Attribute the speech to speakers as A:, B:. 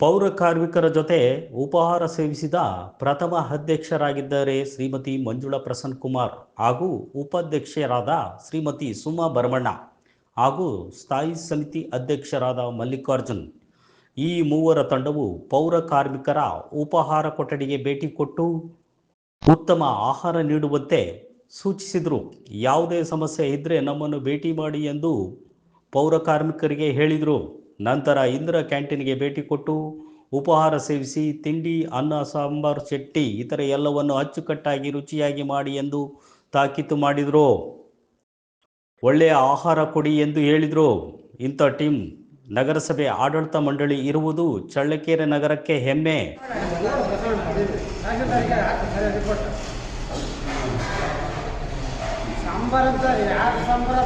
A: ಪೌರ ಕಾರ್ಮಿಕರ ಜೊತೆ ಉಪಹಾರ ಸೇವಿಸಿದ ಪ್ರಥಮ ಅಧ್ಯಕ್ಷರಾಗಿದ್ದಾರೆ ಶ್ರೀಮತಿ ಮಂಜುಳಾ ಪ್ರಸನ್ನ ಕುಮಾರ್ ಹಾಗೂ ಉಪಾಧ್ಯಕ್ಷರಾದ ಶ್ರೀಮತಿ ಸುಮಾ ಭರಮಣ್ಣ ಹಾಗೂ ಸ್ಥಾಯಿ ಸಮಿತಿ ಅಧ್ಯಕ್ಷರಾದ ಮಲ್ಲಿಕಾರ್ಜುನ್. ಈ ಮೂವರ ತಂಡವು ಪೌರ ಕಾರ್ಮಿಕರ ಉಪಹಾರ ಕೊಠಡಿಗೆ ಭೇಟಿ ಕೊಟ್ಟು ಉತ್ತಮ ಆಹಾರ ನೀಡುವಂತೆ ಸೂಚಿಸಿದರು. ಯಾವುದೇ ಸಮಸ್ಯೆ ಇದ್ದರೆ ನಮ್ಮನ್ನು ಭೇಟಿ ಮಾಡಿ ಎಂದು ಪೌರ ಕಾರ್ಮಿಕರಿಗೆ ಹೇಳಿದರು. ನಂತರ ಇಂದಿರಾ ಕ್ಯಾಂಟೀನ್ಗೆ ಭೇಟಿ ಕೊಟ್ಟು ಉಪಹಾರ ಸೇವಿಸಿ, ತಿಂಡಿ, ಅನ್ನ, ಸಾಂಬಾರು, ಚಟ್ನಿ, ಇತರ ಎಲ್ಲವನ್ನು ಅಚ್ಚುಕಟ್ಟಾಗಿ ರುಚಿಯಾಗಿ ಮಾಡಿ ಎಂದು ತಾಕೀತು ಮಾಡಿದರು. ಒಳ್ಳೆಯ ಆಹಾರ ಕೊಡಿ ಎಂದು ಹೇಳಿದರು. ಇಂಥ ಟೀಮ್ ನಗರಸಭೆ ಆಡಳಿತ ಮಂಡಳಿ ಇರುವುದು ಚಳ್ಳಕೆರೆ ನಗರಕ್ಕೆ ಹೆಮ್ಮೆ.
B: ಸಾಂಬಾರ್ ಅಂತ ಯಾರು ಸಾಂಬಾರ